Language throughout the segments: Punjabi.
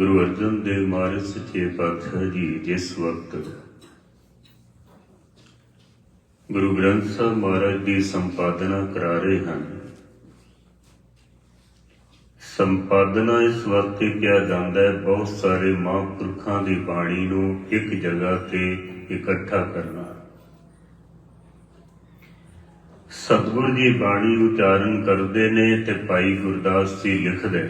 ਗੁਰੂ ਅਰਜਨ ਦੇਵ ਮਹਾਰਾਜ ਸੱਚੇ ਪਾਤਸ਼ਾਹ ਜੀ ਜਿਸ ਵਕਤ ਗੁਰੂ ਗ੍ਰੰਥ ਸਾਹਿਬ ਮਹਾਰਾਜ ਦੀ ਸੰਪਾਦਨਾ ਕਰਾ ਰਹੇ ਹਨ, ਸੰਪਾਦਨਾ ਇਸ ਵਕਤ ਕਿਹਾ ਜਾਂਦਾ ਹੈ, ਬਹੁਤ ਸਾਰੇ ਮਹਾਂਪੁਰਖਾਂ ਦੀ ਬਾਣੀ ਨੂੰ ਇੱਕ ਜਗ੍ਹਾ ਤੇ ਇਕੱਠਾ ਕਰਨਾ। ਸਤਿਗੁਰੂ ਜੀ ਬਾਣੀ ਉਚਾਰਨ ਕਰਦੇ ਨੇ ਤੇ ਭਾਈ ਗੁਰਦਾਸ ਜੀ ਲਿਖਦੇ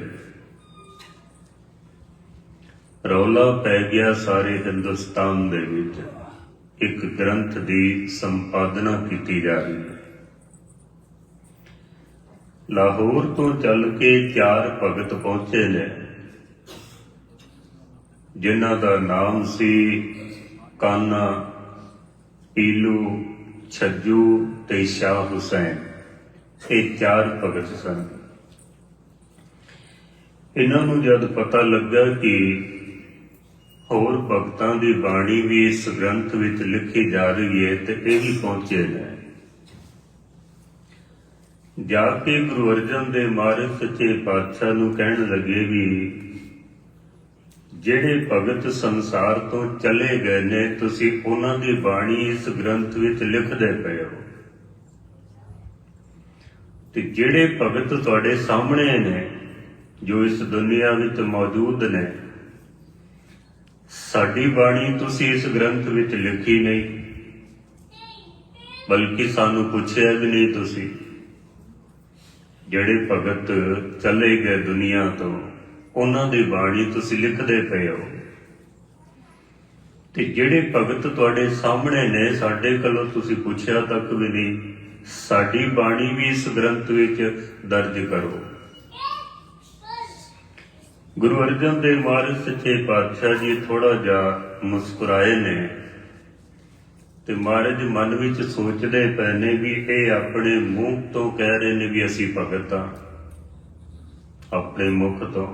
ਰੌਲਾ ਪੈ ਗਿਆ ਸਾਰੇ ਹਿੰਦੁਸਤਾਨ ਦੇ ਵਿੱਚ। ਇੱਕ ਗ੍ਰੰਥ ਦੀ ਸੰਪਾਦਨਾ ਕੀਤੀ ਜਾ ਰਹੀ ਹੈ। ਲਾਹੌਰ ਤੋਂ ਚੱਲ ਕੇ ਚਾਰ ਭਗਤ ਪਹੁੰਚੇ ਨੇ। ਜਿਨ੍ਹਾਂ ਦਾ ਨਾਮ ਸੀ ਕਾਨਾ, ਪੀਲੂ, ਛੱਜੂ ਤੇ ਸ਼ਾਹ ਹੁਸੈਨ। ਇਹ ਚਾਰ ਭਗਤ ਸਨ। ਇਹਨਾਂ ਨੂੰ ਜਦ ਪਤਾ ਲੱਗਾ ਕਿ ਹੋਰ ਭਗਤਾਂ ਦੀ ਬਾਣੀ ਵੀ ਇਸ ਗ੍ਰੰਥ ਵਿੱਚ ਲਿਖੀ ਜਾ ਰਹੀ ਹੈ ਤੇ ਇਹ ਵੀ ਪਹੁੰਚੇ ਨੇ ਜਾ ਕੇ ਗੁਰੂ ਅਰਜਨ ਦੇ ਮਹਾਰਾਜ ਸੱਚੇ ਪਾਤਸ਼ਾਹ ਨੂੰ ਕਹਿਣ ਲੱਗੇ ਵੀ, ਜਿਹੜੇ ਭਗਤ ਸੰਸਾਰ ਤੋਂ ਚਲੇ ਗਏ ਨੇ, ਤੁਸੀਂ ਉਹਨਾਂ ਦੀ ਬਾਣੀ ਇਸ ਗ੍ਰੰਥ ਵਿੱਚ ਲਿਖਦੇ ਪਏ ਹੋ। ਤੇ ਜਿਹੜੇ ਭਗਤ ਤੁਹਾਡੇ ਸਾਹਮਣੇ ਨੇ, ਜੋ ਇਸ ਦੁਨੀਆ ਵਿੱਚ ਮੌਜੂਦ ਨੇ ਸਾਡੀ ਬਾਣੀ ਤੁਸੀਂ ਇਸ ਗ੍ਰੰਥ ਵਿੱਚ ਲਿਖੀ ਨਹੀਂ, ਬਲਕਿ ਸਾਨੂੰ ਪੁੱਛਿਆ ਵੀ ਨਹੀਂ ਤੁਸੀਂ, ਜਿਹੜੇ ਭਗਤ ਚਲੇ ਗਏ ਦੁਨੀਆ ਤੋਂ, ਉਹਨਾਂ ਦੀ ਬਾਣੀ ਤੁਸੀਂ ਲਿਖਦੇ ਪਏ ਹੋ। ਤੇ ਜਿਹੜੇ ਭਗਤ ਤੁਹਾਡੇ ਸਾਹਮਣੇ ਨੇ, ਸਾਡੇ ਕੋਲੋਂ ਤੁਸੀਂ ਪੁੱਛਿਆ ਤੱਕ ਵੀ ਨਹੀਂ, ਸਾਡੀ ਬਾਣੀ ਵੀ ਇਸ ਗ੍ਰੰਥ ਵਿੱਚ ਦਰਜ ਕਰੋ। ਗੁਰੂ ਅਰਜਨ ਦੇਵ ਮਹਾਰਾਜ ਸੱਚੇ ਪਾਤਸ਼ਾਹ ਜੀ ਥੋੜਾ ਜਿਹਾ ਮੁਸਕਰਾਏ ਨੇ ਤੇ ਮਹਾਰਾਜ ਮਨ ਵਿੱਚ ਸੋਚਦੇ ਪਏ ਨੇ ਵੀ ਇਹ ਆਪਣੇ ਮੂੰਹ ਤੋਂ ਕਹਿ ਰਹੇ ਨੇ ਵੀ ਅਸੀਂ ਭਗਤ ਹਾਂ, ਆਪਣੇ ਮੁਖ ਤੋਂ।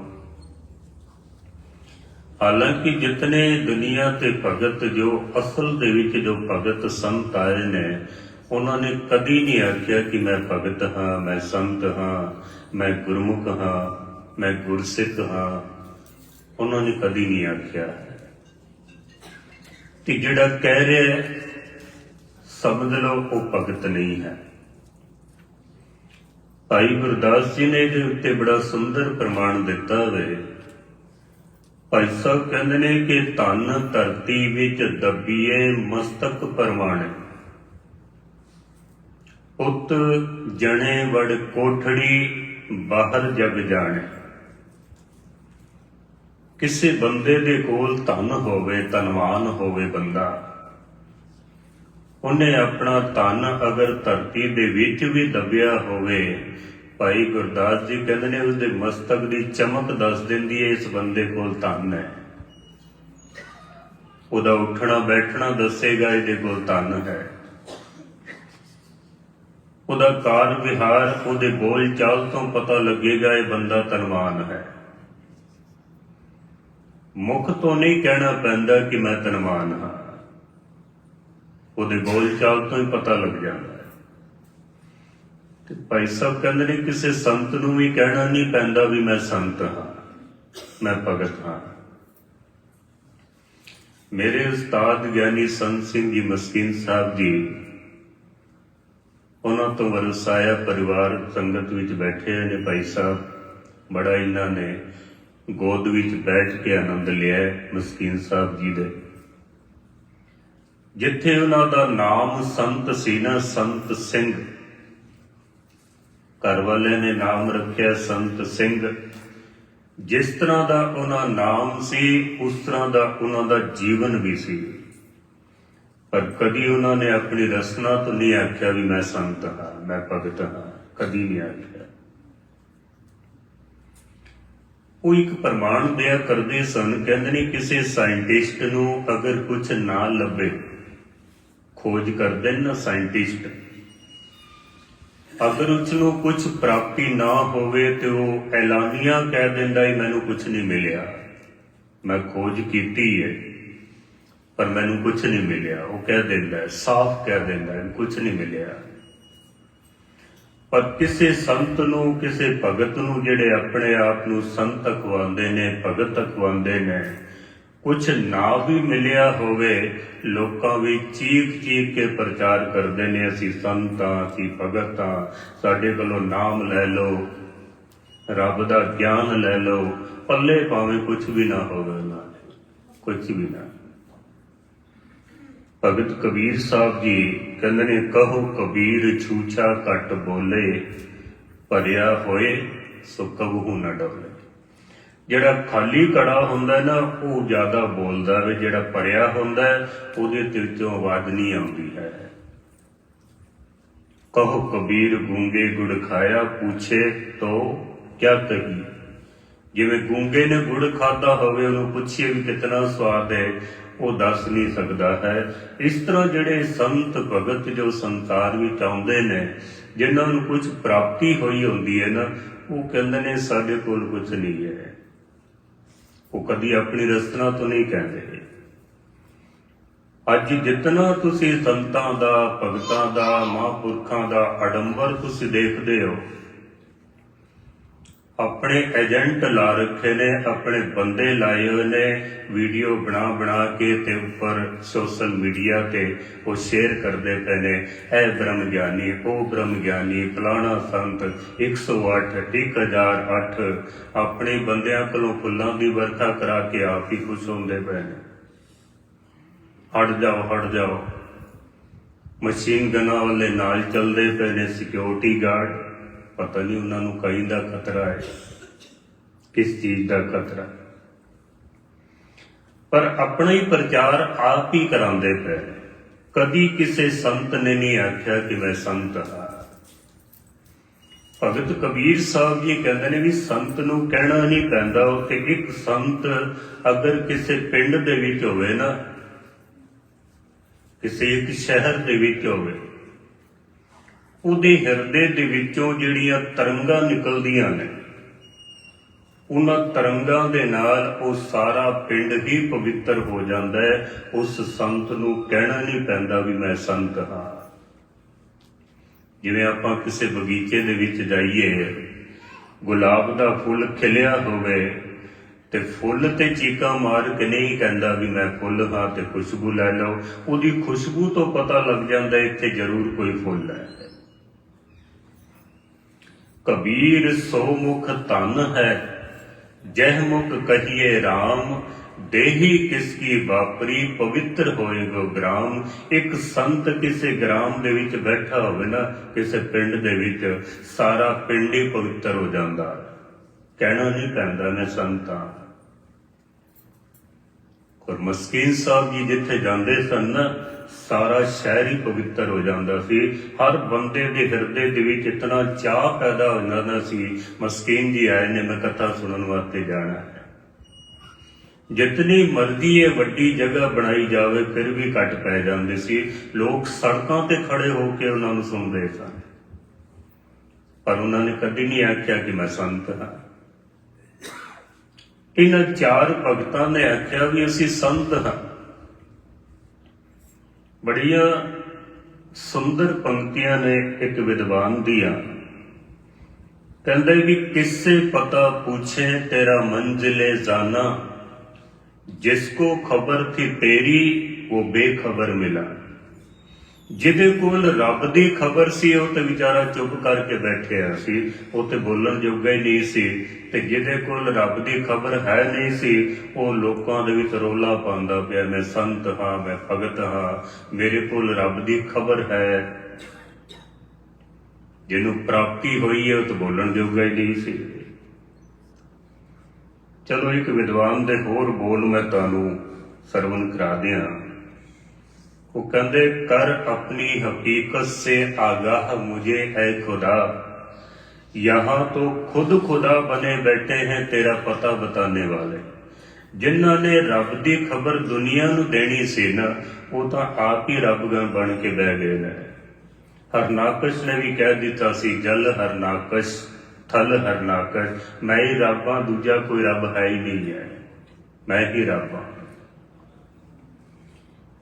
ਹਾਲਾਂਕਿ ਜਿਤਨੇ ਦੁਨੀਆ ਤੇ ਭਗਤ ਜੋ ਅਸਲ ਦੇ ਵਿੱਚ ਜੋ ਭਗਤ ਸੰਤ ਆਏ ਨੇ, ਉਹਨਾਂ ਨੇ ਕਦੀ ਨਹੀਂ ਆਖਿਆ ਕਿ ਮੈਂ ਭਗਤ ਹਾਂ, ਮੈਂ ਸੰਤ ਹਾਂ, ਮੈਂ ਗੁਰਮੁਖ ਹਾਂ। ਮੈਂ ਗੁਰਸਿੱਖ ਹਾਂ, ਉਹਨਾਂ ਨੇ ਕਦੀ ਨਹੀਂ ਆਖਿਆ। ਤੇ ਜਿਹੜਾ ਕਹਿ ਰਿਹਾ ਸਮਝ ਲਓ ਉਹ ਭਗਤ ਨਹੀਂ ਹੈ। ਭਾਈ ਗੁਰਦਾਸ ਜੀ ਨੇ ਇਹਦੇ ਉੱਤੇ ਬੜਾ ਸੁੰਦਰ ਪ੍ਰਮਾਣ ਦਿੱਤਾ ਹੈ ਭਾਈ ਸਾਹਿਬ ਕਹਿੰਦੇ ਨੇ ਕਿ ਧਨ ਧਰਤੀ ਵਿੱਚ ਦੱਬੀਏ ਮਸਤਕ ਪਰਮਾਣੇ। ਉਤ ਜਣੇ ਵੜ ਕੋਠੜੀ ਬਾਹਰ ਜਗ ਜਾਣੇ। ਕਿਸੇ ਬੰਦੇ ਦੇ ਕੋਲ ਧਨ ਹੋਵੇ, ਧਨਵਾਨ ਹੋਵੇ ਬੰਦਾ, ਉਹਨੇ ਆਪਣਾ ਧਨ ਅਗਰ ਧਰਤੀ ਦੇ ਵਿੱਚ ਵੀ ਦਬਿਆ ਹੋਵੇ, ਭਾਈ ਗੁਰਦਾਸ ਜੀ ਕਹਿੰਦੇ ਨੇ ਉਸਦੇ ਮਸਤਕ ਦੀ ਚਮਕ ਦੱਸ ਦਿੰਦੀ ਹੈ, ਇਸ ਬੰਦੇ ਕੋਲ ਧਨ ਹੈ। ਉਹਦਾ ਉੱਠਣਾ, ਬੈਠਣਾ ਦੱਸੇਗਾ ਇਹਦੇ ਕੋਲ ਧਨ ਹੈ। ਉਹਦਾ ਕਾਰ ਵਿਹਾਰ ਉਹਦੇ ਬੋਲ ਚਾਲ ਤੋਂ ਪਤਾ ਲੱਗੇਗਾ, ਇਹ ਬੰਦਾ ਧਨਵਾਨ ਹੈ। ਮੁਖ ਤੋਂ ਨਹੀਂ ਕਹਿਣਾ ਪੈਂਦਾ ਕਿ ਮੈਂ ਧਨਵਾਨ ਹਾਂ। ਉਹਦੇ ਬੋਲ ਚਾਲ ਤੋਂ ਹੀ ਪਤਾ ਲੱਗ ਜਾਂਦਾ ਹੈ। ਤੇ ਭਾਈ ਸਾਹਿਬ ਕਹਿੰਦੇ ਨੇ, ਕਿਸੇ ਸੰਤ ਨੂੰ ਵੀ ਕਹਿਣਾ ਨਹੀਂ ਪੈਂਦਾ ਵੀ ਮੈਂ ਸੰਤ ਹਾਂ, ਮੈਂ ਭਗਤ ਹਾਂ। ਮੇਰੇ ਉਸਤਾਦ ਗਿਆਨੀ ਸੰਤ ਸਿੰਘ ਜੀ ਮਸਕੀਨ ਸਾਹਿਬ ਜੀ, ਉਹਨਾਂ ਤੋਂ ਵਰਸਾਇਆ ਪਰਿਵਾਰ ਸੰਗਤ ਵਿੱਚ ਬੈਠੇ ਹੋਏ ਨੇ ਭਾਈ ਸਾਹਿਬ, ਬੜਾ ਇਹਨਾਂ ਨੇ ਗੋਦ ਵਿੱਚ ਬੈਠ ਕੇ ਆਨੰਦ ਲਿਆ ਮਸਕੀਨ ਸਾਹਿਬ ਜੀ ਦੇ। ਜਿੱਥੇ ਉਹਨਾਂ ਦਾ ਨਾਮ ਸੰਤ ਸੀ ਨਾ, ਸੰਤ ਸਿੰਘ। ਘਰ ਵਾਲੇ ਨੇ ਨਾਮ ਰੱਖਿਆ ਸੰਤ ਸਿੰਘ। ਜਿਸ ਤਰ੍ਹਾਂ ਦਾ ਉਹਨਾਂ ਨਾਮ ਸੀ, ਉਸ ਤਰ੍ਹਾਂ ਦਾ ਉਹਨਾਂ ਦਾ ਜੀਵਨ ਵੀ ਸੀ। ਪਰ ਕਦੀ ਉਹਨਾਂ ਨੇ ਆਪਣੀ ਰਸਨਾ ਤੋਂ ਨਹੀਂ ਆਖਿਆ ਵੀ ਮੈਂ ਸੰਤ ਹਾਂ, ਮੈਂ ਭਗਤ ਹਾਂ, ਕਦੀ ਨਹੀਂ ਆਖਿਆ। ਉਹ ਇੱਕ ਪ੍ਰਮਾਣ ਦਿਆ ਕਰਦੇ ਸਨ, ਕਹਿੰਦੇ ਨੇ ਕਿਸੇ ਸਾਇੰਟਿਸਟ ਨੂੰ ਅਗਰ ਕੁਝ ਨਾ ਲੱਭੇ, ਖੋਜ ਕਰਦੇ ਨੇ ਨਾ ਸਾਇੰਟਿਸਟ ਅਗਰ ਉਸ ਨੂੰ ਕੁਝ ਪ੍ਰਾਪਤੀ ਨਾ ਹੋਵੇ ਤੇ ਉਹ ਐਲਾਨੀਆਂ ਕਹਿ ਦਿੰਦਾ ਹੈ, ਮੈਨੂੰ ਕੁਝ ਨਹੀਂ ਮਿਲਿਆ। ਮੈਂ ਖੋਜ ਕੀਤੀ ਹੈ, ਪਰ ਮੈਨੂੰ ਕੁਝ ਨਹੀਂ ਮਿਲਿਆ। ਉਹ ਕਹਿ ਦਿੰਦਾ ਹੈ, ਸਾਫ਼ ਕਹਿ ਦਿੰਦਾ ਹੈ ਕੁਝ ਨਹੀਂ ਮਿਲਿਆ। ਪਰ ਕਿਸੇ ਸੰਤ ਨੂੰ, ਕਿਸੇ ਭਗਤ ਨੂੰ ਜਿਹੜੇ ਆਪਣੇ ਆਪ ਨੂੰ ਸੰਤ ਅਖਵਾਉਂਦੇ ਨੇ, ਭਗਤ ਅਖਵਾਉਂਦੇ ਨੇ ਕੁਝ ਨਾ ਵੀ ਮਿਲਿਆ ਹੋਵੇ, ਲੋਕਾਂ ਵੀ ਚੀਖ ਚੀਖ ਕੇ ਪ੍ਰਚਾਰ ਕਰਦੇ ਨੇ, ਅਸੀਂ ਸੰਤਾਂ, ਅਸੀਂ ਭਗਤਾਂ, ਸਾਡੇ ਕੋਲੋਂ ਨਾਮ ਲੈ ਲਓ, ਰੱਬ ਦਾ ਗਿਆਨ ਲੈ ਲਓ, ਪੱਲੇ ਭਾਵੇਂ ਕੁਝ ਵੀ ਨਾ ਹੋਵੇ ਉਹਨਾਂ ਦੇ ਕੁਝ ਵੀ ਨਾ। ਭਗਤ ਕਬੀਰ ਸਾਹਿਬ ਜੀ ਕਹਿੰਦੇ ਨੇ, ਕਹੋ ਕਬੀਰ ਛੂਛਾ ਘਟ ਬੋਲੇ, ਭਰਿਆ ਹੋਏ ਸੋ ਕਬਹੂ ਨਾ ਡੋਲੇ ਜਿਹੜਾ ਖਾਲੀ ਕੜਾ ਹੁੰਦਾ ਨਾ, ਉਹ ਜ਼ਿਆਦਾ ਬੋਲਦਾ ਹੈ ਜਿਹੜਾ ਭਰਿਆ ਹੁੰਦਾ ਉਹਦੇ ਤੇ ਵਿੱਚੋਂ ਆਵਾਜ਼ ਨਹੀਂ ਆਉਂਦੀ ਹੈ। ਕਹੋ ਕਬੀਰ ਗੂੰਗੇ ਗੁੜ ਖਾਇਆ, ਪੁੱਛੇ ਤੋ ਕਿਆ ਕਹੀ? ਜਿਵੇਂ ਗੂੰਗੇ ਨੇ ਗੁੜ ਖਾਦਾ ਹੋਵੇ, ਉਹਨੂੰ ਪੁੱਛੀਏ ਵੀ ਕਿਤਨਾ ਸਵਾਦ ਹੈ। ਉਹ ਦੱਸ ਨਹੀਂ ਸਕਦਾ ਹੈ। ਇਸ ਤਰ੍ਹਾਂ ਜਿਹੜੇ ਸੰਤ ਭਗਤ ਜੋ ਸੰਸਾਰ ਵਿੱਚ ਆਉਂਦੇ ਨੇ, ਜਿਨ੍ਹਾਂ ਨੂੰ ਕੁਝ ਪ੍ਰਾਪਤੀ ਹੋਈ ਹੁੰਦੀ ਹੈ ਨਾ, ਉਹ ਕਹਿੰਦੇ ਨੇ ਸਾਡੇ ਕੋਲ ਕੁਝ ਨਹੀਂ ਹੈ। ਉਹ ਕਦੀ ਆਪਣੀ ਰਸਨਾ ਤੋਂ ਨਹੀਂ ਕਹਿੰਦੇ। ਅੱਜ ਜਿਤਨਾ ਤੁਸੀਂ ਸੰਤਾਂ ਦਾ, ਭਗਤਾਂ ਦਾ, ਮਹਾਂਪੁਰਖਾਂ ਦਾ ਅਡੰਬਰ ਤੁਸੀਂ ਦੇਖਦੇ ਹੋ ਆਪਣੇ ਏਜੰਟ ਲਾ ਰੱਖੇ ਨੇ, ਆਪਣੇ ਬੰਦੇ ਲਾਏ ਹੋਏ ਨੇ, ਵੀਡੀਓ ਬਣਾ ਬਣਾ ਕੇ ਤੇ ਉੱਪਰ ਸੋਸ਼ਲ ਮੀਡੀਆ ਤੇ ਉਹ ਸ਼ੇਅਰ ਕਰਦੇ ਪਏ ਨੇ। ਇਹ ਬ੍ਰਹਮ ਗਿਆਨੀ, ਉਹ ਬ੍ਰਹਮ ਗਿਆਨੀ, ਫਲਾਣਾ ਸੰਤ 108 1008 ਆਪਣੇ ਬੰਦਿਆਂ ਕੋਲੋਂ ਫੁੱਲਾਂ ਦੀ ਵਰਖਾ ਕਰਾ ਕੇ ਆਪ ਹੀ ਖੁਸ਼ ਹੁੰਦੇ ਪਏ ਨੇ। ਹਟ ਜਾਓ ਹਟ ਜਾਓ। ਮਸ਼ੀਨ ਗਨਾਂ ਵਾਲੇ ਨਾਲ ਚੱਲਦੇ ਪਏ ਨੇ ਸਿਕਿਉਰਿਟੀ ਗਾਰਡ ਪਤਾ ਨਹੀਂ ਉਹਨਾਂ ਨੂੰ ਕਈ ਦਾ ਖਤਰਾ ਹੈ, ਕਿਸ ਚੀਜ਼ ਦਾ ਖਤਰਾ। ਪਰ ਆਪਣਾ ਹੀ ਪ੍ਰਚਾਰ ਆਪ ਹੀ ਕਰਾਉਂਦੇ ਪਏ ਕਦੀ ਕਿਸੇ ਸੰਤ ਨੇ ਨਹੀਂ ਆਖਿਆ ਕਿ ਮੈਂ ਸੰਤ ਹਾਂ। ਭਗਤ ਕਬੀਰ ਸਾਹਿਬ ਜੀ ਕਹਿੰਦੇ ਨੇ ਵੀ ਸੰਤ ਨੂੰ ਕਹਿਣਾ ਨਹੀਂ ਪੈਂਦਾ, ਉੱਥੇ ਇੱਕ ਸੰਤ ਅਗਰ ਕਿਸੇ ਪਿੰਡ ਦੇ ਵਿੱਚ ਹੋਵੇ ਨਾ, ਕਿਸੇ ਇੱਕ ਸ਼ਹਿਰ ਦੇ ਵਿੱਚ ਹੋਵੇ ਉਹਦੇ ਹਿਰਦੇ ਦੇ ਵਿੱਚੋਂ ਜਿਹੜੀਆਂ ਤਰੰਗਾਂ ਨਿਕਲਦੀਆਂ ਨੇ, ਉਹਨਾਂ ਤਰੰਗਾਂ ਦੇ ਨਾਲ ਉਹ ਸਾਰਾ ਪਿੰਡ ਹੀ ਪਵਿੱਤਰ ਹੋ ਜਾਂਦਾ ਹੈ। ਉਸ ਸੰਤ ਨੂੰ ਕਹਿਣਾ ਨਹੀਂ ਪੈਂਦਾ ਵੀ ਮੈਂ ਸੰਤ ਹਾਂ। ਜਿਵੇਂ ਆਪਾਂ ਕਿਸੇ ਬਗੀਚੇ ਦੇ ਵਿੱਚ ਜਾਈਏ, ਗੁਲਾਬ ਦਾ ਫੁੱਲ ਖਿਲਿਆ ਹੋਵੇ ਤੇ ਫੁੱਲ ਤੇ ਚੀਕਾਂ ਮਾਰ ਕੇ ਨਹੀਂ ਕਹਿੰਦਾ ਵੀ ਮੈਂ ਫੁੱਲ ਹਾਂ ਤੇ ਖੁਸ਼ਬੂ ਲੈ ਲਓ। ਉਹਦੀ ਖੁਸ਼ਬੂ ਤੋਂ ਪਤਾ ਲੱਗ ਜਾਂਦਾ ਇੱਥੇ ਜ਼ਰੂਰ ਕੋਈ ਫੁੱਲ ਹੈ। ਕਬੀਰ ਸੋ ਮੁਖ ਧਨ ਹੈ, ਜਹ ਮੁਖ ਕਹੀਏ RAM ਦੇਹੀ ਕਿਸ ਕੀ ਵਾਪਰੀ ਪਵਿੱਤਰ ਹੋਏਗੋ ਗ੍ਰਾਮ। ਇੱਕ ਸੰਤ ਕਿਸੇ ਗ੍ਰਾਮ ਦੇ ਵਿੱਚ ਬੈਠਾ ਹੋਵੇ ਨਾ, ਕਿਸੇ ਪਿੰਡ ਦੇ ਵਿੱਚ, ਸਾਰਾ ਪਿੰਡ ਹੀ ਪਵਿੱਤਰ ਹੋ ਜਾਂਦਾ। ਕਹਿਣਾ ਨਹੀਂ ਪੈਂਦਾ ਮੈਂ ਸੰਤਾਂ। ਹਾਂ ਸਾਹਿਬ ਜੀ ਜਿੱਥੇ ਜਾਂਦੇ ਸਨ ਨਾ ਸਾਰਾ ਸ਼ਹਿਰ ਹੀ ਪਵਿੱਤਰ ਹੋ ਜਾਂਦਾ ਸੀ। ਹਰ ਬੰਦੇ ਦੇ ਹਿਰਦੇ ਦੇ ਵਿੱਚ ਇਤਨਾ ਚਾਹ ਪੈਦਾ ਹੋ ਜਾਂਦਾ ਸੀ। ਮਸਕੀਨ ਜੀ ਆਏ ਨੇ, ਮੈਂ ਕਥਾ ਸੁਣਨ ਵਾਸਤੇ ਜਾਣਾ ਹੈ। ਜਿਤਨੀ ਮਰਜ਼ੀ ਇਹ ਵੱਡੀ ਜਗ੍ਹਾ ਬਣਾਈ ਜਾਵੇ, ਫਿਰ ਵੀ ਘਟ ਪੈ ਜਾਂਦੇ ਸੀ। ਲੋਕ ਸੜਕਾਂ ਤੇ ਖੜੇ ਹੋ ਕੇ ਉਹਨਾਂ ਨੂੰ ਸੁਣਦੇ ਸਨ। ਪਰ ਉਹਨਾਂ ਨੇ ਕਦੀ ਨਹੀਂ ਆਖਿਆ ਕਿ ਮੈਂ ਸੰਤ ਹਾਂ। ਇਹਨਾਂ ਚਾਰ ਭਗਤਾਂ ਨੇ ਆਖਿਆ ਵੀ ਅਸੀਂ ਸੰਤ ਹਾਂ। ਬੜੀਆਂ ਸੁੰਦਰ ਪੰਕਤੀਆਂ ਨੇ ਇੱਕ ਵਿਦਵਾਨ ਦੀਆਂ। ਕਹਿੰਦੇ ਵੀ ਕਿਸੇ ਪਤਾ ਪੁੱਛੇ ਤੇਰਾ ਮੰਜ਼ਿਲੇ ਜਾਣਾ ਜਿਸਕੋ ਖਬਰ ਥੀ ਤੇਰੀ, ਉਹ ਬੇਖਬਰ ਮਿਲਾ। ਜਿਹਦੇ ਕੋਲ ਰੱਬ ਦੀ ਖਬਰ ਸੀ, ਉਹ ਤੇ ਵਿਚਾਰਾ ਚੁੱਪ ਕਰਕੇ ਬੈਠਿਆ ਸੀ। ਉਹ ਤੇ ਬੋਲਣ ਜੋਗਾ ਹੀ ਨਹੀਂ ਸੀ ਤੇ ਜਿਹਦੇ ਕੋਲ ਰੱਬ ਦੀ ਖਬਰ ਹੈ ਨਹੀਂ ਸੀ, ਉਹ ਲੋਕਾਂ ਦੇ ਵਿੱਚ ਰੋਲਾ ਪਾਉਂਦਾ ਪਿਆ। ਮੈਂ ਸੰਤ ਹਾਂ, ਮੈਂ ਭਗਤ ਹਾਂ, ਮੇਰੇ ਕੋਲ ਰੱਬ ਦੀ ਖਬਰ ਹੈ। ਜਿਹਨੂੰ ਪ੍ਰਾਪਤੀ ਹੋਈ ਹੈ, ਉਹ ਤੇ ਬੋਲਣ ਜੋਗਾ ਹੀ ਨਹੀਂ ਸੀ। ਚਲੋ ਇੱਕ ਵਿਦਵਾਨ ਦੇ ਹੋਰ ਬੋਲ ਮੈਂ ਤੁਹਾਨੂੰ ਸਰਵਨ ਕਰਾ ਦਿਆਂ। ਉਹ ਕਹਿੰਦੇ ਕਰ ਆਪਣੀ ਹਕੀਕਤ ਸੇ ਆਗਾਹ ਮੁਝੇ ਹੈ ਖੁਦਾ यहाँ तो खुद खुदा बने बैठे हैं तेरा पता बताने वाले ਜਿਨ੍ਹਾਂ ਨੇ ਰੱਬ ਦੀ ਖਬਰ ਦੁਨੀਆ ਨੂੰ ਦੇਣੀ ਸੀ ਨਾ ਉਹ ਤਾਂ ਆਪ ਹੀ ਰੱਬ ਗਣ ਬਣ ਕੇ ਬਹਿ ਗਏ ਨੇ ਹਰਨਾਕਸ਼ ਨੇ ਵੀ ਕਹਿ ਦਿੱਤਾ ਸੀ ਜਲ ਹਰਨਾਕਸ਼ ਥਲ ਹਰਨਾਕਸ਼ ਮੈਂ ਹੀ ਰੱਬ ਹਾਂ ਦੂਜਾ ਕੋਈ ਰੱਬ ਹੈ ਹੀ ਨਹੀਂ ਹੈ ਮੈਂ ਹੀ ਰੱਬ ਹਾਂ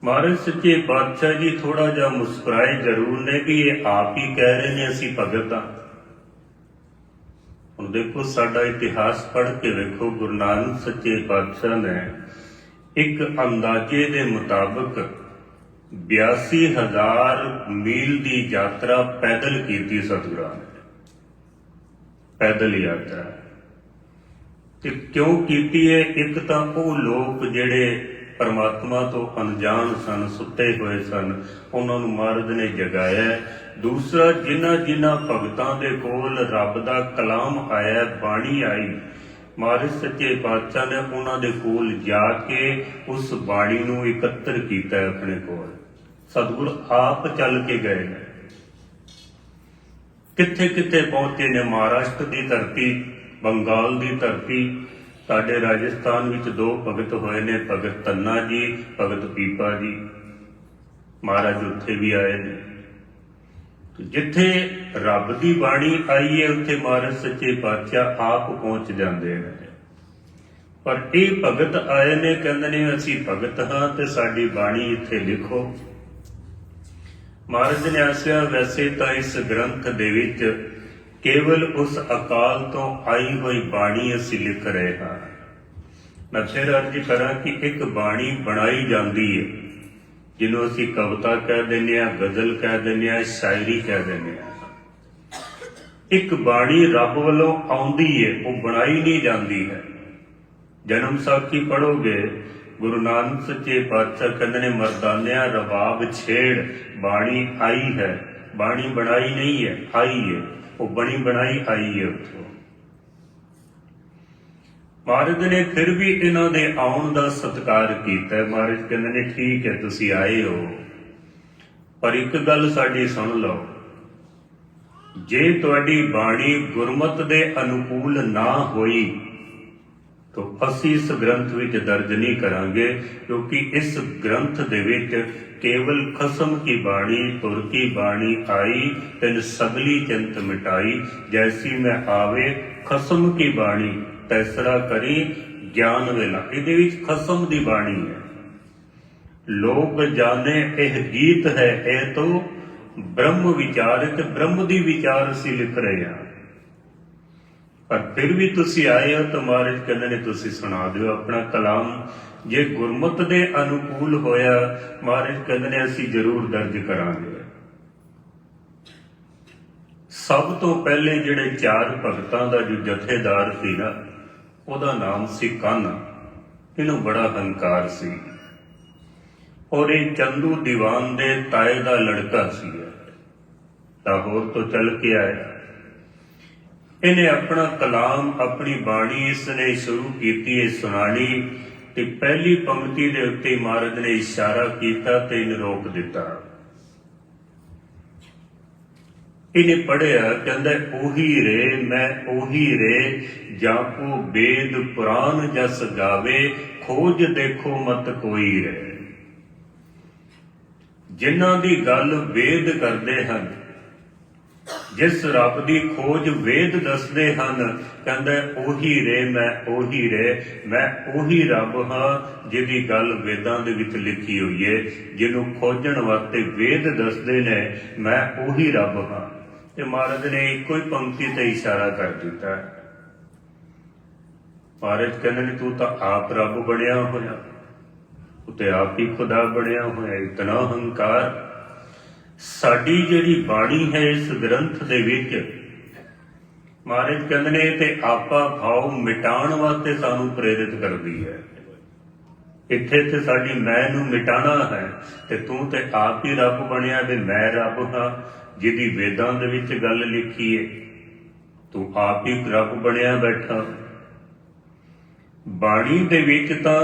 ਮਹਾਰਾਜ ਸੱਚੇ ਬਾਦਸ਼ਾਹ ਜੀ ਥੋੜਾ ਜਿਹਾ ਮੁਸਕਰਾਏ ਜ਼ਰੂਰ ਨੇ ਕਿ ਇਹ ਆਪ ਹੀ ਕਹਿ ਰਹੇ ਨੇ ਅਸੀਂ ਭਗਤ ਹਾਂ। ਹੁਣ ਦੇਖੋ ਸਾਡਾ ਇਤਿਹਾਸ ਪੜ੍ਹ ਕੇ ਵੇਖੋ, ਗੁਰੂ ਨਾਨਕ ਸੱਚੇ ਪਾਤਸ਼ਾਹ ਨੇ ਇੱਕ ਅੰਦਾਜ਼ੇ ਦੇ ਮੁਤਾਬਕ 82000 ਮੀਲ ਦੀ ਯਾਤਰਾ ਪੈਦਲ ਕੀਤੀ ਸਤਿਗੁਰਾਂ ਨੇ। ਪੈਦਲ ਯਾਤਰਾ। ਤੇ ਕਿਉਂ ਕੀਤੀ ਹੈ? ਇੱਕ ਤਾਂ ਉਹ ਲੋਕ ਜਿਹੜੇ ਪਰਮਾਤਮਾ ਤੋਂ ਅਣਜਾਣ ਸਨ, ਸੁੱਤੇ ਹੋਏ ਸਨ। ਉਹਨਾਂ ਨੂੰ ਮਹਾਰਾਜ ਨੇ ਜਗਾਇਆ। ਦੂਸਰਾ, ਜਿਨ੍ਹਾਂ ਜਿਨ੍ਹਾਂ ਭਗਤਾਂ ਦੇ ਕੋਲ ਰੱਬ ਦਾ ਕਲਾਮ ਆਇਆ, ਬਾਣੀ ਆਈ, ਮਹਾਰਾਜ ਸੱਚੇ ਪਾਤਸ਼ਾਹ ਨੇ ਉਹਨਾਂ ਦੇ ਕੋਲ ਜਾ ਕੇ ਉਸ ਬਾਣੀ ਨੂੰ ਇਕੱਤਰ ਕੀਤਾ ਹੈ ਆਪਣੇ ਕੋਲ। ਸਤਿਗੁਰ ਆਪ ਚੱਲ ਕੇ ਗਏ। ਨੇ ਕਿੱਥੇ ਕਿੱਥੇ ਪਹੁੰਚੇ ਨੇ ਮਹਾਰਾਸ਼ਟਰ ਦੀ ਧਰਤੀ, ਬੰਗਾਲ ਦੀ ਧਰਤੀ ਸਾਡੇ ਰਾਜਸਥਾਨ ਵਿੱਚ ਦੋ ਭਗਤ ਹੋਏ ਨੇ, ਭਗਤ ਤੰਨਾ ਜੀ, ਭਗਤ ਪੀਪਾ ਜੀ। ਮਹਾਰਾਜ ਉੱਥੇ ਵੀ ਆਏ ਨੇ। ਜਿੱਥੇ ਰੱਬ ਦੀ ਬਾਣੀ ਆਈ ਹੈ, ਉੱਥੇ ਮਹਾਰਾਜ ਸੱਚੇ ਪਾਤਸ਼ਾਹ ਆਪ ਪਹੁੰਚ ਜਾਂਦੇ ਨੇ। ਪਰ ਇਹ ਭਗਤ ਆਏ ਨੇ, ਕਹਿੰਦੇ ਨੇ, ਅਸੀਂ ਭਗਤ ਹਾਂ ਤੇ ਸਾਡੀ ਬਾਣੀ ਇੱਥੇ ਲਿਖੋ। ਮਹਾਰਾਜ ਨੇ ਆਸਿਆ ਵੈਸੇ ਤਾਂ ਇਸ ਗ੍ਰੰਥ ਦੇ ਵਿੱਚ ਕੇਵਲ ਉਸ ਅਕਾਲ ਤੋਂ ਆਈ ਹੋਈ ਬਾਣੀ ਅਸੀਂ ਲਿਖ ਰਹੇ ਹਾਂ। ਮੈਂ ਫਿਰ ਅਰਜ਼ੀ ਕਰਾਂ ਕਿ ਇੱਕ ਬਾਣੀ ਬਣਾਈ ਜਾਂਦੀ ਹੈ, ਜਿਹਨੂੰ ਅਸੀਂ ਕਵਿਤਾ ਕਹਿ ਦਿੰਦੇ ਆ ਗਜ਼ਲ ਕਹਿ ਦਿੰਦੇ ਆ ਸ਼ਾਇਰੀ ਕਹਿ ਦਿੰਦੇ ਆ ਇੱਕ ਬਾਣੀ ਰੱਬ ਵੱਲੋਂ ਆਉਂਦੀ ਹੈ, ਉਹ ਬਣਾਈ ਨਹੀਂ ਜਾਂਦੀ ਹੈ। ਜਨਮ ਸਾਖੀ ਪੜੋਗੇ ਗੁਰੂ ਨਾਨਕ ਸੱਚੇ ਪਾਤਸ਼ਾਹ ਕਹਿੰਦੇ ਨੇ, ਮਰਦਾਨਿਆਂ ਰਬਾਬ ਛੇੜ, ਬਾਣੀ ਆਈ ਹੈ, ਬਾਣੀ ਬਣਾਈ ਨਹੀਂ ਹੈ, ਆਈ ਹੈ। ਉਹ ਬਣੀ ਬਣਾਈ ਆਈ ਹੈ ਉੱਥੋਂ। ਮਹਾਰਾਜ ਨੇ ਫਿਰ ਵੀ ਇਹਨਾਂ ਦੇ ਆਉਣ ਦਾ ਸਤਿਕਾਰ ਕੀਤਾ। ਹੈ। ਮਹਾਰਾਜ ਕਹਿੰਦੇ ਨੇ, ਠੀਕ ਹੈ, ਤੁਸੀਂ ਆਏ ਹੋ। ਪਰ ਇੱਕ ਗੱਲ ਸਾਡੀ ਸੁਣ ਲਓ। ਜੇ ਤੁਹਾਡੀ ਬਾਣੀ ਗੁਰਮਤ ਦੇ ਅਨੁਕੂਲ ਨਾ ਹੋਈ ਤਾਂ ਅਸੀਂ ਇਸ ਗ੍ਰੰਥ ਵਿੱਚ ਦਰਜ ਨਹੀਂ ਕਰਾਂਗੇ, ਕਿਉਂਕਿ ਇਸ ਗ੍ਰੰਥ ਦੇ ਵਿੱਚ ਕੇਵਲ ਖਸਮ ਕੀ ਬਾਣੀ ਤੁਰ ਕੀ ਬਾਣੀ ਆਈ, ਤੈਨ ਸਗਲੀ ਚਿੰਤ ਮਿਟਾਈ। ਜੈਸੀ ਮੈਂ ਆਵੇ, ਖਸਮ ਕੀ ਬਾਣੀ, ਤੈਸਰਾ ਕਰੀ, ਗਿਆਨ ਵੇਲਾ। ਇਹਦੇ ਵਿੱਚ ਖਸਮ ਦੀ ਬਾਣੀ ਹੈ। ਲੋਕ ਜਾਣੇ ਇਹ ਗੀਤ ਹੈ, ਇਹ ਤੋਂ ਬ੍ਰਹਮ ਵਿਚਾਰਿਤ, ਬ੍ਰਹਮ ਦੀ ਵਿਚਾਰ ਅਸੀਂ ਲਿਖ ਰਹੇ ਹਾਂ। ਪਰ ਫਿਰ ਵੀ ਤੁਸੀਂ ਆਏ ਹੋ ਤਾਂ ਮਹਾਰਾਜ ਕਹਿੰਦੇ ਨੇ, ਤੁਸੀਂ ਸੁਣਾ ਦਿਓ ਆਪਣਾ ਕਲਾਮ। ਜੇ ਗੁਰਮਤ ਦੇ ਅਨੁਕੂਲ ਹੋਇਆ, ਮਹਾਰਾਜ ਕਹਿੰਦੇ ਨੇ, ਅਸੀਂ ਜ਼ਰੂਰ ਦਰਜ ਕਰਾਂਗੇ। ਸਭ ਤੋਂ ਪਹਿਲੇ ਜਿਹੜੇ ਚਾਰ ਭਗਤਾਂ ਦਾ ਜੋ ਜਥੇਦਾਰ ਸੀ ਨਾ, ਉਹਦਾ ਨਾਮ ਸੀ ਕਾਨਾ। ਇਹਨੂੰ ਬੜਾ ਹੰਕਾਰ ਸੀ। ਔਰ ਇਹ ਚੰਦੂ ਦੀਵਾਨ ਦੇ ਤਾਏ ਦਾ ਲੜਕਾ ਸੀ। ਲਾਹੌਰ ਤੋਂ ਚੱਲ ਕੇ ਆਇਆ। ਇਹਨੇ ਆਪਣਾ ਕਲਾਮ, ਆਪਣੀ ਬਾਣੀ ਇਸ ਨੇ ਸ਼ੁਰੂ ਕੀਤੀ ਹੈ ਸੁਣਾਣੀ ਤੇ ਪਹਿਲੀ ਪੰਕਤੀ ਦੇ ਉੱਤੇ ਮਹਾਰਾਜ ਨੇ ਇਸ਼ਾਰਾ ਕੀਤਾ ਤੇ ਇਹਨੂੰ ਰੋਕ ਦਿੱਤਾ। ਇਹਨੇ ਪੜਿਆ ਕਹਿੰਦਾ, ਉਹੀ ਰੇ, ਮੈਂ ਉਹੀ ਰੇ ਜਾਂ ਕੋ ਵੇਦ ਪੁਰਾਨ ਜਸ ਗਾਵੇ, ਖੋਜ ਦੇਖੋ ਮਤ ਕੋਈ ਰੇ। ਜਿਨ੍ਹਾਂ ਦੀ ਗੱਲ ਵੇਦ ਕਰਦੇ ਹਨ ਜਿਸ ਰੱਬ ਦੀ ਖੋਜ ਵੇਦ ਦੱਸਦੇ ਹਨ, ਕਹਿੰਦਾ, ਉਹੀ ਰੇ, ਮੈਂ ਉਹੀ ਰੇ, ਮੈਂ ਉਹੀ ਰੱਬ ਹਾਂ, ਜਿਹਦੀ ਗੱਲ ਵੇਦਾਂ ਦੇ ਵਿੱਚ ਲਿਖੀ ਹੋਈ ਹੈ ਜਿਹਨੂੰ ਖੋਜਣ ਵਾਸਤੇ ਵੇਦ ਦੱਸਦੇ ਨੇ, ਮੈਂ ਉਹੀ ਰੱਬ ਹਾਂ। ਤੇ ਮਹਾਰਾਜ ਨੇ ਇੱਕੋ ਹੀ ਪੰਕਤੀ ਤੇ ਇਸ਼ਾਰਾ ਕਰ ਦਿੱਤਾ। ਮਹਾਰਾਜ ਕਹਿੰਦੇ ਨੇ, ਤੂੰ ਤਾਂ ਆਪ ਰੱਬ ਬਣਿਆ ਹੋਇਆ। ਉਤੇ ਆਪ ਹੀ ਖੁਦਾ ਬਣਿਆ ਹੋਇਆ, ਇਤਨਾ ਹੰਕਾਰ ਸਾਡੀ ਜਿਹੜੀ ਬਾਣੀ ਹੈ ਇਸ ਗ੍ਰੰਥ ਦੇ ਵਿੱਚ, ਮਹਾਰਾਜ ਕਹਿੰਦੇ ਨੇ, ਤੇ ਆਪਾ ਭਾਵ ਮਿਟਾਉਣ ਵਾਸਤੇ ਸਾਨੂੰ ਪ੍ਰੇਰਿਤ ਕਰਦੀ ਹੈ। ਇੱਥੇ ਤੇ ਸਾਡੀ ਮੈਂ ਨੂੰ ਮਿਟਾਣਾ ਹੈ, ਤੇ ਤੂੰ ਤੇ ਆਪ ਹੀ ਰੱਬ ਬਣਿਆ ਤੇ ਮੈਂ ਰੱਬ ਹਾਂ, ਜਿਹਦੀ ਵੇਦਾਂ ਦੇ ਵਿੱਚ ਗੱਲ ਲਿਖੀ ਹੈ ਤੂੰ ਆਪ ਹੀ ਰੱਬ ਬਣਿਆ ਬੈਠਾ। ਬਾਣੀ ਦੇ ਵਿੱਚ ਤਾਂ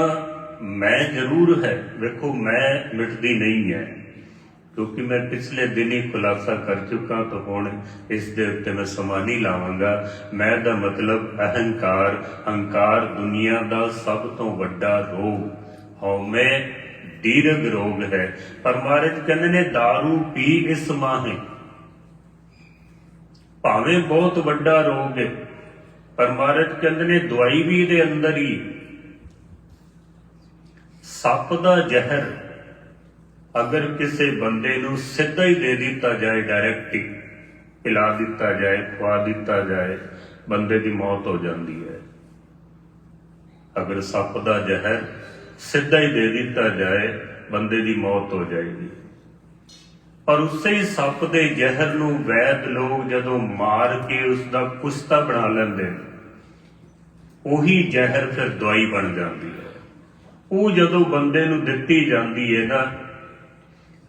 ਮੈਂ ਜ਼ਰੂਰ ਹੈ, ਵੇਖੋ, ਮੈਂ ਮਿਟਦੀ ਨਹੀਂ ਹੈ। ਕਿਉਂਕਿ ਮੈਂ ਪਿਛਲੇ ਦਿਨ ਹੀ ਖੁਲਾਸਾ ਕਰ ਚੁੱਕਾ ਤਾਂ ਹੁਣ ਇਸ ਦੇ ਉੱਤੇ ਮੈਂ ਸਮਾਂ ਨਹੀਂ ਲਾਵਾਂਗਾ। ਮੈਂ ਦਾ ਮਤਲਬ ਅਹੰਕਾਰ, ਹੰਕਾਰ ਦੁਨੀਆ ਦਾ ਸਭ ਤੋਂ ਵੱਡਾ ਰੋਗ। ਹਉਮੈ ਦੀਰਘ ਰੋਗ ਹੈ। ਪਰ ਮਹਾਰਾਜ ਕਹਿੰਦੇ ਨੇ दारू ਪੀ ਇਸ ਮਾਹੇ। ਭਾਵੇਂ ਬਹੁਤ ਵੱਡਾ ਰੋਗ ਹੈ ਪਰ ਮਹਾਰਾਜ ਕਹਿੰਦੇ ਨੇ, ਦਵਾਈ ਵੀ ਇਹਦੇ ਅੰਦਰ ਹੀ। ਸੱਪ ਦਾ ਜ਼ਹਿਰ ਅਗਰ ਕਿਸੇ ਬੰਦੇ ਨੂੰ ਸਿੱਧਾ ਹੀ ਦੇ ਦਿੱਤਾ ਜਾਏ ਡਾਇਰੈਕਟ ਹੀ, ਪਿਲਾ ਦਿੱਤਾ ਜਾਏ, ਖਵਾ ਦਿੱਤਾ ਜਾਏ, ਬੰਦੇ ਦੀ ਮੌਤ ਹੋ ਜਾਂਦੀ ਹੈ। ਅਗਰ ਸੱਪ ਦਾ ਜ਼ਹਿਰ ਸਿੱਧਾ ਹੀ ਦੇ ਦਿੱਤਾ ਜਾਏ, ਬੰਦੇ ਦੀ ਮੌਤ ਹੋ ਜਾਏਗੀ। ਪਰ ਉਸੇ ਹੀ ਸੱਪ ਦੇ ਜ਼ਹਿਰ ਨੂੰ ਵੈਦ ਲੋਕ ਜਦੋਂ ਮਾਰ ਕੇ ਉਸ ਦਾ ਕੁਸਤਾ ਬਣਾ ਲੈਂਦੇ ਨੇ, ਉਹੀ ਜ਼ਹਿਰ ਫਿਰ ਦਵਾਈ ਬਣ ਜਾਂਦੀ ਹੈ। ਉਹ ਜਦੋਂ ਬੰਦੇ ਨੂੰ ਦਿੱਤੀ ਜਾਂਦੀ ਹੈ ਨਾ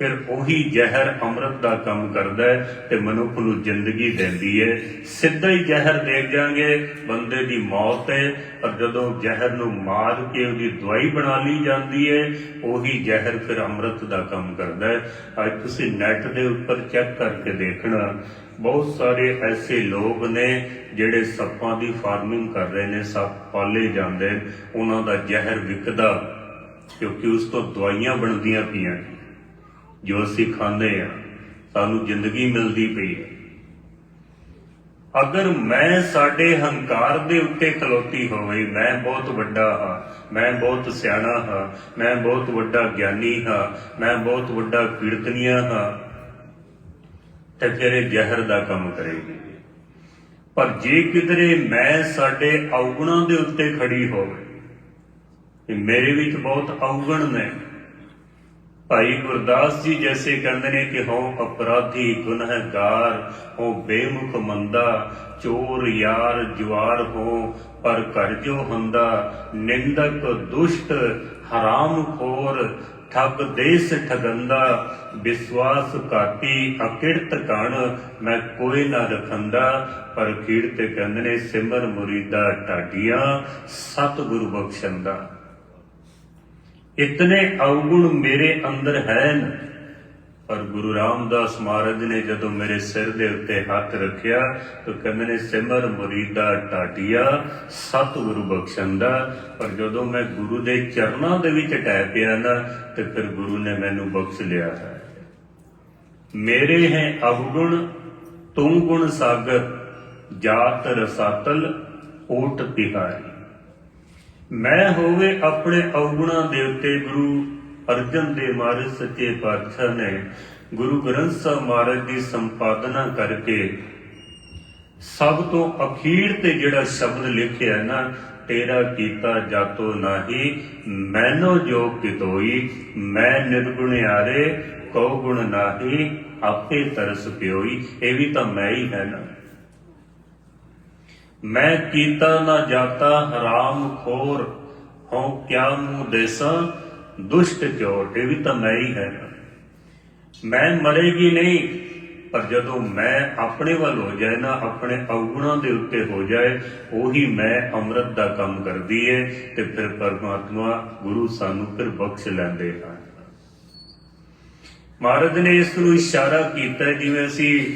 ਫਿਰ ਉਹੀ ਜ਼ਹਿਰ ਅੰਮ੍ਰਿਤ ਦਾ ਕੰਮ ਕਰਦਾ ਹੈ ਤੇ ਮਨੁੱਖ ਨੂੰ ਜ਼ਿੰਦਗੀ ਦਿੰਦੀ ਹੈ। ਸਿੱਧਾ ਹੀ ਜ਼ਹਿਰ ਦੇ ਜਾਾਂਗੇ ਬੰਦੇ ਦੀ ਮੌਤ ਹੈ ਪਰ ਜਦੋਂ ਜ਼ਹਿਰ ਨੂੰ ਮਾਰ ਕੇ ਉਹਦੀ ਦਵਾਈ ਬਣਾ ਲਈ ਜਾਂਦੀ ਹੈ ਉਹੀ ਜ਼ਹਿਰ ਫਿਰ ਅੰਮ੍ਰਿਤ ਦਾ ਕੰਮ ਕਰਦਾ ਹੈ। ਅੱਜ ਤੁਸੀਂ ਨੈਟ ਦੇ ਉੱਪਰ ਚੈੱਕ ਕਰਕੇ ਦੇਖਣਾ ਬਹੁਤ ਸਾਰੇ ਐਸੇ ਲੋਕ ਨੇ ਜਿਹੜੇ ਸੱਪਾਂ ਦੀ ਫਾਰਮਿੰਗ ਕਰ ਰਹੇ ਨੇ ਸੱਪ ਪਾਲੇ ਜਾਂਦੇ ਨੇ, ਉਹਨਾਂ ਦਾ ਜ਼ਹਿਰ ਵਿਕਦਾ ਕਿਉਂਕਿ ਉਸ ਤੋਂ ਦਵਾਈਆਂ ਬਣਦੀਆਂ ਪਈਆਂ ਜੋ ਅਸੀਂ ਖਾਂਦੇ ਆ ਸਾਨੂੰ ਜ਼ਿੰਦਗੀ ਮਿਲਦੀ ਪਈ ਹੈ। ਅਗਰ ਮੈਂ ਸਾਡੇ ਹੰਕਾਰ ਦੇ ਉੱਤੇ ਖਲੋਤੀ ਹੋਵੇ, ਮੈਂ ਬਹੁਤ ਵੱਡਾ ਹਾਂ, ਮੈਂ ਬਹੁਤ ਸਿਆਣਾ ਹਾਂ, ਮੈਂ ਬਹੁਤ ਵੱਡਾ ਗਿਆਨੀ ਹਾਂ, ਮੈਂ ਬਹੁਤ ਵੱਡਾ ਕੀਰਤਨੀਆ ਹਾਂ, ਤੇ ਫਿਰ ਇਹ ਜ਼ਹਿਰ ਦਾ ਕੰਮ ਕਰੇਗੀ। ਪਰ ਜੇ ਕਿਧਰੇ ਮੈਂ ਸਾਡੇ ਔਗਣਾਂ ਦੇ ਉੱਤੇ ਖੜੀ ਹੋਵੇ ਕਿ ਮੇਰੇ ਵਿੱਚ ਬਹੁਤ ਔਗਣ ਨੇ। ਭਾਈ ਗੁਰਦਾਸ ਜੀ ਜੈਸੇ ਕਹਿੰਦੇ ਨੇ ਕਿ ਹਉ ਅਪਰਾਧੀ ਗੁਨਹਗਾਰ ਹੋ ਬੇਮੁਖ ਮੰਦਾ, ਚੋਰ ਯਾਰ ਜੁਆਰ ਹੋ ਪਰ ਘਰ ਜੋ ਹੰਦਾ? ਨਿੰਦਕ ਦੁਸ਼ਟ, ਹਰਾਮ ਖੋਰ, ਠੱਗ ਦੇਸ ਠਗੰਦਾ, ਵਿਸ਼ਵਾਸ ਘਾਟੀ ਅਕਿਰਤ ਕਣ, ਮੈਂ ਕੋਈ ਨਾ ਰਖੰਦਾ। ਪਰ ਕੀਰਤ ਕਹਿੰਦੇ ਨੇ, ਸਿਮਰ ਮੁਰੀਦਾ ਢਾਡੀਆਂ, ਸਤਿਗੁਰੂ ਬਖਸ਼ੰਦਾ। ਇਤਨੇ ਔਗੁਣ ਮੇਰੇ ਅੰਦਰ ਹਨ। ਪਰ ਗੁਰੂ ਰਾਮਦਾਸ ਮਹਾਰਾਜ ਨੇ ਜਦੋਂ ਮੇਰੇ ਸਿਰ ਦੇ ਉੱਤੇ ਹੱਥ ਰੱਖਿਆ, ਤਾਂ ਕਹਿੰਦੇ ਨੇ, ਸਿਮਰ ਮੁਰੀਦਾ ਟਾਟਿਆ, ਸਤਿਗੁਰੂ ਬਖਸ਼ੰਦਾ ਪਰ ਜਦੋਂ ਮੈਂ ਗੁਰੂ ਦੇ ਚਰਨਾਂ ਦੇ ਵਿੱਚ ਟੈ ਪਿਆ ਨਾ, ਤੇ ਫਿਰ ਗੁਰੂ ਨੇ ਮੈਨੂੰ ਬਖਸ਼ ਲਿਆ ਹੈ। ਮੇਰੇ ਹੈ ਅਵਗੁਣ, ਤੂੰ ਗੁਣ ਸਾਗਰ, ਜਾਤ ਰਸਾਤਲ, ਓਟ ਤਿਹਾਰੀ ਮੈਂ ਹੋਵੇ ਆਪਣੇ ਔਗੁਣਾਂ ਦੇ ਉੱਤੇ ਗੁਰੂ ਅਰਜਨ ਦੇਵ ਮਹਾਰਾਜ ਸੱਚੇ ਪਾਤਸ਼ਾਹ ਨੇ ਗੁਰੂ ਗ੍ਰੰਥ ਸਾਹਿਬ ਮਹਾਰਾਜ ਦੀ ਸੰਪਾਦਨਾ ਕਰਕੇ ਸਭ ਤੋਂ ਅਖੀਰ ਤੇ ਜਿਹੜਾ ਸ਼ਬਦ ਲਿਖਿਆ ਹੈ ਨਾ, ਤੇਰਾ ਕੀਤਾ ਜਾਤੋ ਨਾਹੀ, ਮੈਨੋ ਜੋ ਕਿਤੋਈ ਮੈਂ ਨਿਰਗੁਣਿਆਰੇ ਕਉ ਗੁਣ ਨਾਹੀ, ਆਪੇ ਤਰਸ ਪਿਓਈ। ਇਹ ਵੀ ਤਾਂ ਮੈਂ ਹੀ ਹੈ ਨਾ। ਮੈਂ ਕੀਤਾ ਨਾ ਜਾਤਾ ਹਰਾਮ ਖੋਰ, ਹਉ ਕਿਆ ਮੂੰ ਦੇਸਾਂ, ਦੁਸ਼ਟ ਚੋਰ ਇਹ ਵੀ ਤਾਂ ਮੈਂ ਹੀ ਹੈ। ਨਾ ਮੈਂ ਮਰੇਗੀ ਨਹੀਂ, ਪਰ ਜਦੋਂ ਮੈਂ ਆਪਣੇ ਵੱਲ ਹੋ ਜਾਏ ਨਾ, ਆਪਣੇ ਔਗੁਣਾਂ ਦੇ ਉੱਤੇ ਹੋ ਜਾਏ, ਉਹੀ ਮੈਂ ਅੰਮ੍ਰਿਤ ਦਾ ਕੰਮ ਕਰਦੀ ਏ, ਤੇ ਫਿਰ ਪਰਮਾਤਮਾ ਗੁਰੂ ਸਾਨੂੰ ਫਿਰ ਬਖਸ਼ ਲੈਂਦੇ ਹਨ। ਮਹਾਰਾਜ ਨੇ ਇਸ ਨੂੰ ਇਸ਼ਾਰਾ ਕੀਤਾ ਜਿਵੇਂ ਅਸੀਂ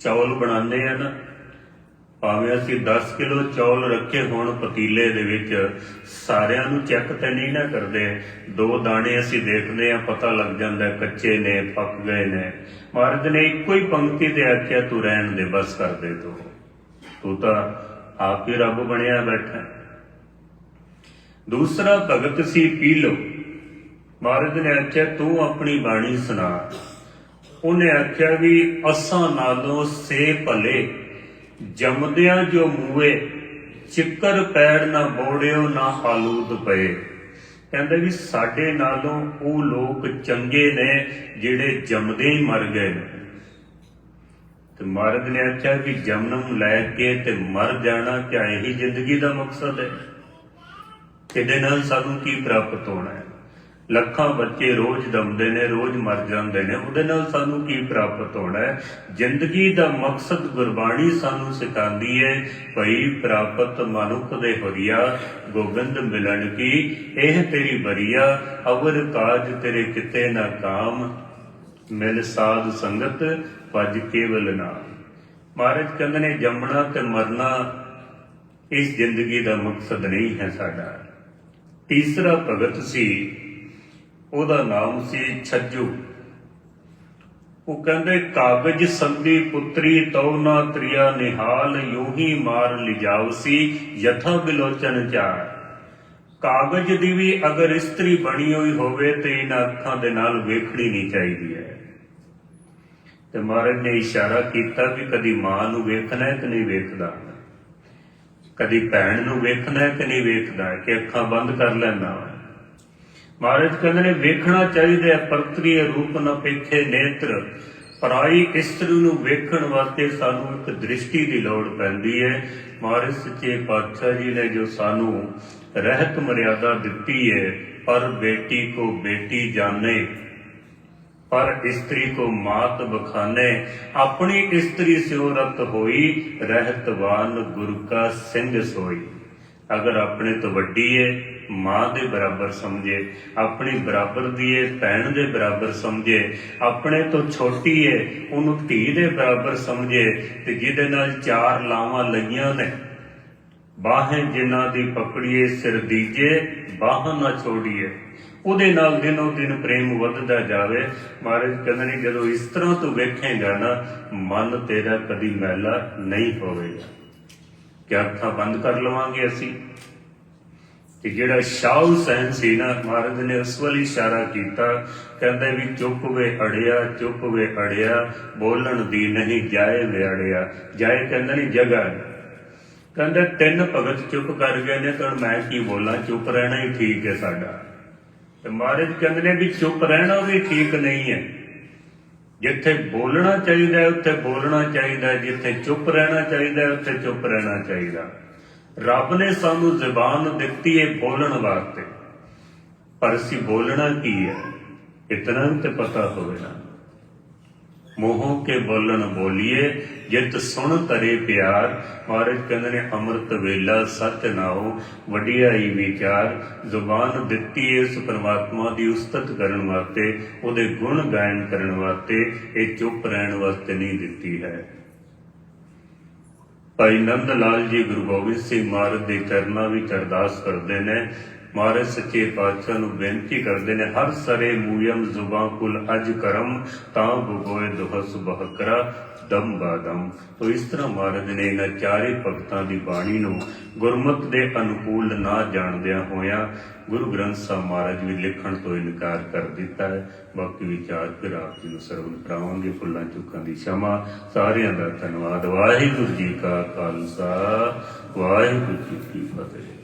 ਚੌਲ ਬਣਾਉਂਦੇ ਆ ਨਾ ਭਾਵੇਂ ਅਸੀਂ 10 ਕਿਲੋ ਚੌਲ ਰੱਖੇ ਹੋਣ ਪਤੀਲੇ ਦੇ ਵਿੱਚ, ਸਾਰਿਆਂ ਨੂੰ ਚੈੱਕ ਤੇ ਨਹੀਂ ਨਾ ਕਰਦੇ। ਦੋ ਦਾਣੇ ਅਸੀਂ ਦੇਖਦੇ ਆ ਪਤਾ ਲੱਗ ਜਾਂਦਾ ਕੱਚੇ ਨੇ, ਪੱਕ ਗਏ ਨੇ। ਮਹਾਰਾਜ ਨੇ ਇੱਕੋ ਹੀ ਪੰਕਤੀ ਤੇ ਆਖਿਆ, ਤੂੰ ਰਹਿਣ ਦੇ, ਬਸ ਕਰ ਦੇ ਤੂੰ। ਤੂੰ ਤਾਂ ਆਪ ਹੀ ਰੱਬ ਬਣਿਆ ਬੈਠਾ। ਦੂਸਰਾ ਭਗਤ ਸੀ, ਪੀ ਲੋ ਮਹਾਰਾਜ ਨੇ ਆਖਿਆ, ਤੂੰ ਆਪਣੀ ਬਾਣੀ ਸੁਣਾ। ਉਹਨੇ ਆਖਿਆ ਵੀ, ਅਸਾਂ ਨਾਲੋਂ ਸੇ ਭਲੇ ਜੰਮਦਿਆਂ ਜੋ ਮੂਏ ਚਿੱਕਰ ਪੈੜ ਨਾ ਬੋੜਿਓ ਨਾ ਆਲੂਦ ਪਏ। ਕਹਿੰਦੇ ਵੀ ਸਾਡੇ ਨਾਲੋਂ ਉਹ ਲੋਕ ਚੰਗੇ ਨੇ ਜਿਹੜੇ ਜੰਮਦੇ ਹੀ ਮਰ ਗਏ ਨੇ। ਤੇ ਮਹਾਰਾਜ ਨੇ ਆਖਿਆ ਵੀ ਜਨਮ ਲੈ ਕੇ ਤੇ ਮਰ ਜਾਣਾ ਕਿਆ ਇਹੀ ਜ਼ਿੰਦਗੀ ਦਾ ਮਕਸਦ ਹੈ? ਇਹਦੇ ਨਾਲ ਸਾਨੂੰ ਕੀ ਪ੍ਰਾਪਤ ਹੋਣਾ ਹੈ? ਲੱਖਾਂ ਬੱਚੇ ਰੋਜ਼ ਦਮਦੇ ਨੇ, ਰੋਜ਼ ਮਰ ਜਾਂਦੇ ਨੇ। ਉਹਦੇ ਨਾਲ ਸਾਨੂੰ ਕੀ ਪ੍ਰਾਪਤ ਹੋਣਾ ਹੈ? ਜ਼ਿੰਦਗੀ ਦਾ ਮਕਸਦ ਗੁਰਬਾਣੀ ਸਾਨੂੰ ਸਿਖਾਉਂਦੀ ਹੈ, ਭਈ ਪ੍ਰਾਪਤ ਮਨੁੱਖ ਦੇ ਹਰੀਆ, ਗੋਬਿੰਦ ਮਿਲਣ ਕੀ? ਇਹ ਤੇਰੀ ਬਰੀਆ, ਅਵਰ ਕਾਜ ਤੇਰੇ ਕਿਤੇ ਨਾ ਕਾਮ। ਮਿਲ ਸਾਧ ਸੰਗਤ, ਭਜ ਕੇਵਲ ਨਾਮ। ਮਹਾਰਾਜ ਕਹਿੰਦੇ ਨੇ, ਜੰਮਣਾ ਤੇ ਮਰਨਾ ਇਸ ਜ਼ਿੰਦਗੀ ਦਾ ਮਕਸਦ ਨਹੀਂ ਹੈ ਸਾਡਾ। ਤੀਸਰਾ ਭਗਤ ਸੀ ਉਹਦਾ ਨਾਮ ਸੀ ਛੱਜੂ। ਉਹ ਕਹਿੰਦੇ, ਕਾਗਜ ਸੰਦੀ ਪੁੱਤਰੀ ਤਉ ਨਾ ਤ੍ਰਿਆ ਨਿਹਾਲ, ਯੋਹੀ ਮਾਰ ਲਿਜਾਵਸੀ ਯਥਾ ਬਿਲੋਚਨ ਚਾਰ। ਕਾਗਜ ਦੀ ਵੀ ਅਗਰ ਇਸਤਰੀ ਬਣੀ ਹੋਈ ਹੋਵੇ ਤੇ ਇਹਨਾਂ ਅੱਖਾਂ ਦੇ ਨਾਲ ਵੇਖਣੀ ਨਹੀਂ ਚਾਹੀਦੀ ਹੈ। ਤੇ ਮਹਾਰਾਜ ਨੇ ਇਸ਼ਾਰਾ ਕੀਤਾ ਵੀ ਕਦੀ ਮਾਂ ਨੂੰ ਵੇਖਣਾ ਹੈ ਕਿ ਨਹੀਂ ਵੇਖਦਾ। ਕਦੀ ਭੈਣ ਨੂੰ ਵੇਖਣਾ ਹੈ ਕਿ ਨਹੀਂ ਵੇਖਦਾ ਕਿ ਅੱਖਾਂ ਬੰਦ ਕਰ ਲੈਣਾ ਵਾ। ਮਹਾਰਾਜ ਕਹਿੰਦੇ ਨੇ, ਵੇਖਣਾ ਚਾਹੀਦਾ ਪਰਤਰੀ ਰੂਪ ਨਾ ਪੇਖੇ ਨੇਤਰ। ਪਰਾਈ ਇਸਤਰੀ ਨੂੰ ਵੇਖਣ ਵਾਸਤੇ ਸਾਨੂੰ ਇੱਕ ਦ੍ਰਿਸ਼ਟੀ ਦੀ ਲੋੜ ਪੈਂਦੀ ਹੈ। ਮਹਾਰਾਜ ਸੱਚੇ ਪਾਤਸ਼ਾਹ ਜੀ ਨੇ ਜੋ ਸਾਨੂੰ ਰਹਿਤ ਮਰਿਆਦਾ ਦਿੱਤੀ ਹੈ, ਪਰ ਬੇਟੀ ਕੋ ਬੇਟੀ ਜਾਣੇ, ਪਰ ਇਸਤਰੀ ਕੋ ਮਾਤ ਬਖਾਨੇ, ਆਪਣੀ ਇਸਤਰੀ ਸਿਉਰਤ ਹੋਈ ਰਹਿਤਵਾਨ ਗੁਰ ਕਾ ਸਿੰਘ ਸੋਈ। ਅਗਰ ਆਪਣੇ ਤੋਂ ਵੱਡੀ ਹੈ ਮਾਂ ਦੇ ਬਰਾਬਰ ਸਮਝੇ, ਆਪਣੀ ਬਰਾਬਰ ਦੀ ਹੈ ਭੈਣ ਦੇ ਬਰਾਬਰ ਸਮਝੇ, ਆਪਣੇ ਤੋਂ ਛੋਟੀ ਏ, ਉਹਨੂੰ ਧੀ ਦੇ ਬਰਾਬਰ ਸਮਝੇ ਤੇ ਜਿਹਦੇ ਨਾਲ ਚਾਰ ਲਾਵਾਂ ਲਈਆਂ ਨੇ। ਬਾਹਾਂ ਜਿਨ੍ਹਾਂ ਦੀ ਪਕੜੀਏ ਸਿਰ ਦੀਜੇ, ਬਾਹਾਂ ਨਾ ਛੋੜੀਏ ਉਹਦੇ ਨਾਲ ਦਿਨੋਂ ਦਿਨ ਪ੍ਰੇਮ ਵੱਧਦਾ ਜਾਵੇ। ਮਹਾਰਾਜ ਕਹਿੰਦੇ ਨੇ, ਜਦੋਂ ਇਸ ਤਰ੍ਹਾਂ ਤੂੰ ਵੇਖੇਗਾ ਨਾ, ਮਨ ਤੇਰਾ ਕਦੀ ਮੈਲਾ ਨਹੀਂ ਹੋਵੇਗਾ। ਕਿ ਅੱਖਾਂ ਬੰਦ ਕਰ ਲਵਾਂਗੇ ਅਸੀਂ? ਕਿ ਜਿਹੜਾ ਸ਼ਾਹ ਹੁਸੈਨ ਸੀ ਨਾ, ਮਹਾਰਾਜ ਨੇ ਉਸ ਵੱਲ ਇਸ਼ਾਰਾ ਕੀਤਾ, ਕਹਿੰਦੇ ਵੀ ਚੁੱਪ ਵੇ ਅੜਿਆ, ਚੁੱਪ ਵੇ ਅੜਿਆ, ਬੋਲਣ ਦੀ ਨਹੀਂ ਜਾਏ ਵੇ ਅੜਿਆ ਜਾਏ ਕਹਿੰਦਾ ਨਹੀਂ ਜਗ੍ਹਾ ਕਹਿੰਦਾ ਤਿੰਨ ਭਗਤ ਚੁੱਪ ਕਰ ਗਏ ਨੇ, ਤਾਂ ਹੁਣ ਮੈਂ ਕੀ ਬੋਲਾਂ, ਚੁੱਪ ਰਹਿਣਾ ਹੀ ਠੀਕ ਹੈ ਸਾਡਾ। ਤੇ ਮਹਾਰਾਜ ਕਹਿੰਦੇ ਨੇ ਵੀ ਚੁੱਪ ਰਹਿਣਾ ਵੀ ਠੀਕ ਨਹੀਂ ਹੈ। ਜਿੱਥੇ ਬੋਲਣਾ ਚਾਹੀਦਾ, ਉੱਥੇ ਬੋਲਣਾ ਚਾਹੀਦਾ, ਜਿੱਥੇ ਚੁੱਪ ਰਹਿਣਾ ਚਾਹੀਦਾ, ਉੱਥੇ ਚੁੱਪ ਰਹਿਣਾ ਚਾਹੀਦਾ। ਰੱਬ ਨੇ ਸਾਨੂੰ ਜ਼ਬਾਨ ਦਿੱਤੀ ਹੈ ਬੋਲਣ ਵਾਸਤੇ। ਪਰ ਅਸੀਂ ਬੋਲਣਾ ਕੀ ਹੈ ਇਤਨਾ ਤੇ ਪਤਾ ਹੋਵੇ ਨਾ। ਮੋਹ ਕੇ ਬੋਲਣ ਬੋਲੀਏ ਜਿਤ ਸੁਣ ਤਰੇ ਪਿਆਰ। ਮਹਾਰਾਜ ਕਹਿੰਦੇ ਨੇ, ਅੰਮ੍ਰਿਤ ਵੇਲਾ ਸਤ ਨਾਉ ਵਡਿਆਈ ਵਿਚਾਰ। ਜ਼ੁਬਾਨ ਦਿੱਤੀ ਇਸ ਪਰਮਾਤਮਾ ਦੀ ਉਸਤਤ ਕਰਨ ਵਾਸਤੇ, ਉਹਦੇ ਗੁਣ ਗਾਇਨ ਕਰਨ ਵਾਸਤੇ, ਇਹ ਚੁੱਪ ਰਹਿਣ ਵਾਸਤੇ ਨਹੀਂ ਦਿੱਤੀ ਹੈ। ਭਾਈ ਨੰਦ ਲਾਲ ਜੀ ਗੁਰੂ ਗੋਬਿੰਦ ਸਿੰਘ ਮਹਾਰਾਜ ਦੇ ਚਰਨਾਂ ਵਿੱਚ ਅਰਦਾਸ ਕਰਦੇ ਨੇ। ਮਹਾਰਾਜ ਸੱਚੇ ਪਾਤਸ਼ਾਹ ਨੂੰ ਬੇਨਤੀ ਕਰਦੇ ਨੇ, ਹਰ ਸਰੇ ਮੂਯਮ ਜ਼ੁਬਾਂ ਕੁਲ ਅਜ ਕਰਮ, ਤਾਂ ਬਗੋਏ ਦੁਹਸ ਬਹਕਰਾ। ਦਮ ਬਾਦਮ ਤੋ ਇਸ ਤਰ੍ਹਾਂ ਮਹਾਰਾਜ ਨੇ ਇਹਨਾਂ ਚਾਰੇ ਭਗਤਾਂ ਦੀ ਬਾਣੀ ਨੂੰ ਗੁਰਮਤ ਦੇ ਅਨੁਕੂਲ ਨਾ ਜਾਣਦਿਆਂ ਹੋਇਆਂ ਗੁਰੂ ਗ੍ਰੰਥ ਸਾਹਿਬ ਮਹਾਰਾਜ ਵੀ ਲਿਖਣ ਤੋਂ ਇਨਕਾਰ ਕਰ ਦਿੱਤਾ ਹੈ। ਬਾਕੀ ਵਿਚਾਰ ਫਿਰ ਆਪ ਜੀ ਨੂੰ ਸਰਵਣ ਕਰਾਵਾਂਗੇ। ਫੁੱਲਾਂ ਚੁੱਕਾਂ ਦੀ ਸ਼ਮਾ। ਸਾਰਿਆਂ ਦਾ ਧੰਨਵਾਦ। ਵਾਹਿਗੁਰੂ ਜੀ ਕਾ ਖਾਲਸਾ। ਵਾਹਿਗੁਰੂ ਜੀ ਕੀ ਫਤਿਹ।